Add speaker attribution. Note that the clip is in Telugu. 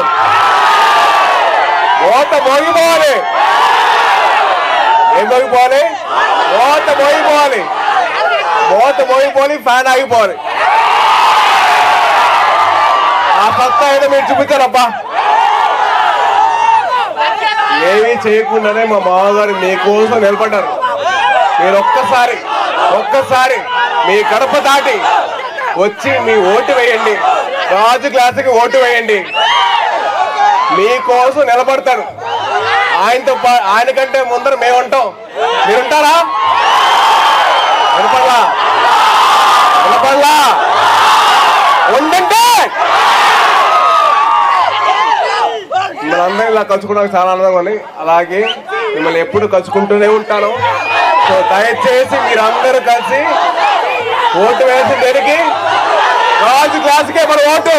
Speaker 1: గుర్తు ఓట మోగిపోవాలి ఏం మోగిపోవాలి ఓట మోగిపోవాలి ఓట మోగిపోవాలి ఫ్యాన్ ఆగిపోవాలి ఆ పక్క ఏదో మీరు చూపించారబ్బా. ఏమీ చేయకుండానే మా మామగారు మీకోసం నిలబడ్డారు. మీరు ఒక్కసారి ఒక్కసారి మీ గడప దాటి వచ్చి మీ ఓటు వేయండి. రాజు క్లాసుకి ఓటు వేయండి. మీకోసం నిలబడతారు. ఆయనతో పా- ఆయన కంటే ముందర మేము ఉంటాం మీరుంటారా వినపడలా వినపడలా ఉండంటే మనందరం ఇలా కలుసుకోవడానికి చాలా ఆనందంగా ఉంది. అలాగే మిమ్మల్ని ఎప్పుడు కలుసుకుంటూనే ఉంటాను. సో దయచేసి మీరందరూ కలిసి ఓటు వేసి పెరిగి రాజు క్లాసుకే మన ఓటు.